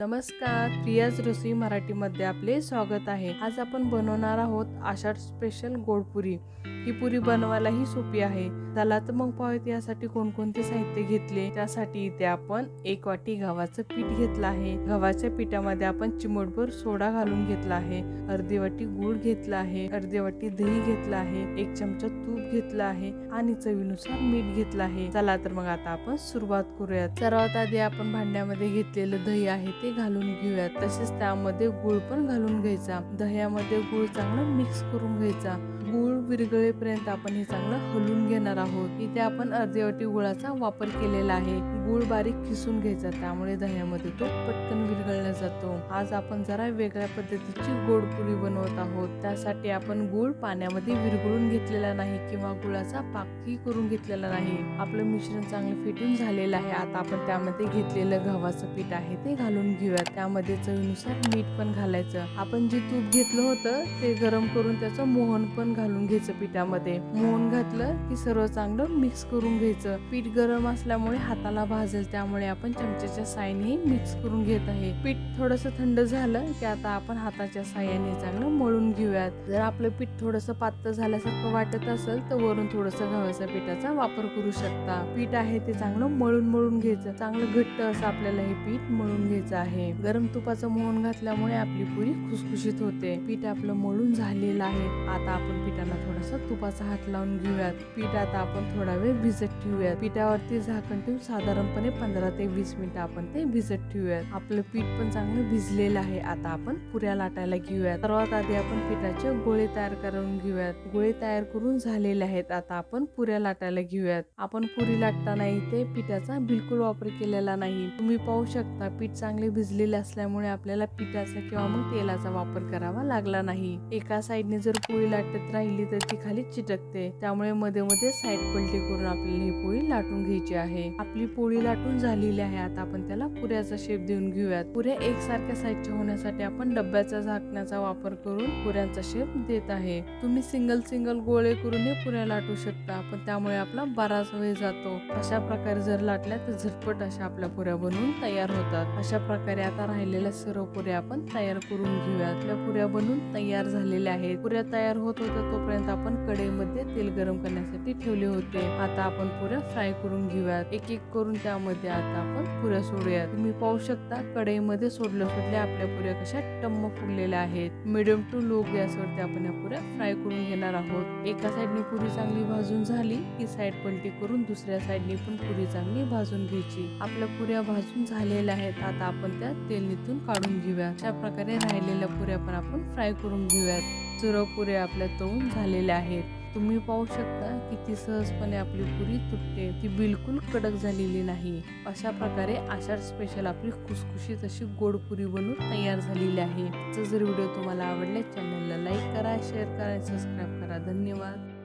नमस्कार प्रियाज रसोई मराठीमध्ये आपले स्वागत आहे. आज आपण बनवणार आहोत आषाढ स्पेशल गोडपुरी ही पुरी बनवायलाही सोपी आहे. चला तर मग पाहूयात यासाठी कोणकोणते साहित्य घेतले. त्यासाठी इथे आपण एक वाटी गव्हाचं पीठ घेतलं आहे. गव्हाच्या पिठामध्ये आपण चिमटभर सोडा घालून घेतला आहे. अर्धी वाटी गूळ घेतला आहे. अर्धी वाटी दही घेतला आहे. एक चमचा तूप घेतला आहे आणि चवीनुसार मीठ घेतलं आहे. चला तर मग आता आपण सुरुवात करूयात. सर्वात आधी आपण भांड्यामध्ये घेतलेलं दही आहे ते घालून घेऊयात तसेच त्यामध्ये गुळ पण घालून घ्यायचा. दह्यामध्ये गुळ चांगलं मिक्स करून घ्यायचा. गूळ विरघळेपर्यंत आपण हे चांगलं हलवून घेणार आहोत. इथे आपण अर्धेवटी गुळाचा वापर केलेला आहे. गूळ बारीक किसून घ्यायचा त्यामुळे दह्यामध्ये तो पटकन विरघळला जातो. आज आपण जरा वेगळ्या पद्धतीची गोड पुरी बनवत आहोत. त्यासाठी आपण गूळ पाण्यामध्ये विरघळून घेतलेला नाही किंवा गुळाचा पाकही करून घेतलेला नाही. आपलं मिश्रण चांगलं फिटून झालेलं आहे. आता आपण त्यामध्ये घेतलेलं गव्हाचं पीठ आहे ते घालून घेऊया त्यामध्ये चवीनुसार मीठ पण घालायचं. आपण जे तूप घेतलं होतं ते गरम करून त्याचं मोहन पण घालून घ्यायचं पिठामध्ये. मोहन घातलं की सर्व चांगलं मिक्स करून घ्यायचं. पीठ गरम असल्यामुळे हाताला भाजेल त्यामुळे आपण चमच्याच्या साह्याने मिक्स करून घेत आहे. पीठ थोडस थंड झालं की आता आपण हाताच्या साह्याने चांगलं मळून घेऊयात. जर आपलं पीठ थोडस पातळ झाल्यासारखं वाटत असेल तर वरून थोडस गव्हाच्या पिठाचा वापर करू शकता. पीठ आहे ते चांगलं मळून मळून घ्यायचं. चांगलं घट्ट असं आपल्याला हे पीठ मळून घ्यायचं आहे. गरम तुपाचं मोहन घातल्यामुळे आपली पुरी खुसखुशीत होते. पीठ आपलं मळून झालेलं आहे. आता आपण पिठाला थोडासा तुपाचा हात लावून घेऊयात. पीठ आता आपण थोडा वेळ भिजत ठेवूयात. पिठावरती झाकण ठेवून साधारणपणे पंधरा ते वीस मिनिटं आपण ते भिजत ठेवूयात. आपलं पीठ पण चांगलं भिजलेलं आहे. आता आपण पुऱ्या लाटायला घेऊयात. सर्वात आधी आपण पिठाचे गोळे तयार करून घेऊयात. गोळे तयार करून झालेले आहेत. आता आपण पुऱ्या लाटायला घेऊयात. आपण पुरी लाटताना इथे पिठाचा बिलकुल वापर केलेला नाही. तुम्ही पाहू शकता पीठ चांगले भिजलेले असल्यामुळे आपल्याला पिठाचा किंवा मग तेलाचा वापर करावा लागला नाही. एका साईडने जर पोळी लाटत राहिली तर ती खाली चिटकते. त्यामुळे मध्ये मध्ये साईड पलटी करून आपल्याला ही पोळी लाटून घ्यायची आहे. आपली पोळी लाटून झालेली आहे. आता आपण त्याला पुऱ्याचा शेप देऊन घेऊयात. पुऱ्या एकसारख्या साईजच्या होण्यासाठी आपण डब्याचा झाकण्याचा वापर करून पुऱ्यांचा शेप देत आहे. तुम्ही सिंगल सिंगल गोळे करून हे पुऱ्या लाटू शकता. पण त्यामुळे आपला बराच वेळ जातो. अशा प्रकारे जर लाटल्या तर झटपट अशा आपल्या पुऱ्या बनवून तयार होतात. अशा प्रकारे आता राहिलेल्या सर्व पुऱ्या आपण तयार करून घेऊयात. आपल्या पुऱ्या बनवून तयार झालेल्या आहेत. पुऱ्या तयार होत होत्या तोपर्यंत आपण कढईमध्ये तेल गरम करण्यासाठी ठेवले होते. आता आपण पुऱ्या फ्राय करून घेऊयात. एक एक करून त्यामध्ये आता आपण पुऱ्या सोडूयात. तुम्ही पाहू शकता कढईमध्ये सोडलं सोडले आपल्या पुऱ्या कशा टम्म फुगलेल्या आहेत. मिडियम टू लो गॅसवरती आपण या पुऱ्या फ्राय करून घेणार आहोत. एका साईडने पुरी चांगली भाजून झाली की साईड पलटी करून दुसऱ्या साईडने पण पुरी चांगली भाजून घ्यायची. आपल्या पुऱ्या भाजून झालेल्या आहेत. आता आपण त्या तेल निथून काढून घेऊया अशा प्रकारे राहिलेल्या पुऱ्या पण आपण फ्राय करून घेऊयात. चुरपुरे आपल्या तळून झालेल्या आहेत. तुम्ही पाहू शकता किती सहजपणे आपली पुरी तुटते. ती बिलकुल कडक झालेली नाही. अशा प्रकारे आषाढ स्पेशल आपली खुसखुशीत अशी गोड पुरी बनवून तयार झालेली आहे. जर व्हिडिओ तुम्हाला आवडले चॅनलला लाईक करा शेअर करा सबस्क्राईब करा. धन्यवाद.